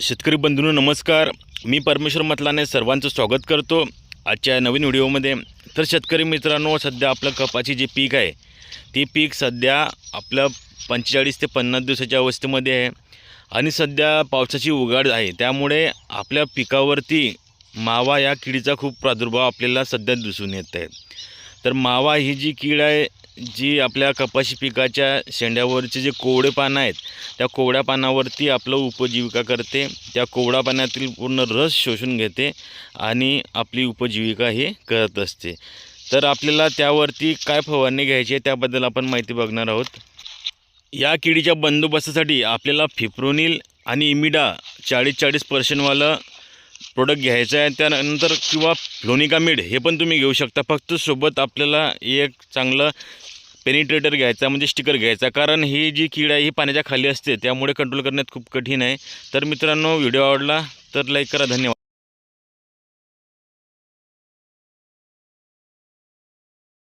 शेतकरी बंधूंनो नमस्कार. मी परमेश्वर मतलाने सर्वांचं स्वागत करतो. आजच्या नवीन व्हिडिओमध्ये तर शेतकरी मित्रांनो सध्या आपलं कपाची जे पीक आहे ते पीक सध्या आपलं पंचेचाळीस ते पन्नास दिवसाच्या अवस्थेमध्ये आहे. आणि सध्या पावसाची उघाड आहे. त्यामुळे आपल्या पिकावरती मावा या किडीचा खूप प्रादुर्भाव आपल्याला सध्या दिसून येत आहे. तर मावा ही जी कीड आहे जी आपल्या कपाशी पिकाच्या शेंड्यावरचे जे कोवडे पानं आहेत त्या कोवड्या पानावरती आपलं उपजीविका करते. त्या कोवड्या पाण्यातील पूर्ण रस शोषून घेते आणि आपली उपजीविका हे करत असते. तर आपल्याला त्यावरती काय फवारणी घ्यायची आहे त्याबद्दल आपण माहिती बघणार आहोत. या किडीच्या बंदोबस्तासाठी आपल्याला फिप्रोनिल आणि इमिडा चाळीस चाळीस पर्सेंटवालं प्रोडक्ट घ्यायचं आहे त्यानंतर किंवा फ्लोनिकामिड हे पण तुम्ही घेऊ शकता. फक्त सोबत आपल्याला एक चांगलं पेनिट्रेटर घ्यायचा म्हणजे स्टिकर घ्यायचा. कारण ही जी कीड आहे ही पाण्याच्या खाली असते. त्यामुळे कंट्रोल करण्यात खूप कठीण आहे. तर मित्रांनो व्हिडिओ आवडला तर लाईक करा. धन्यवाद.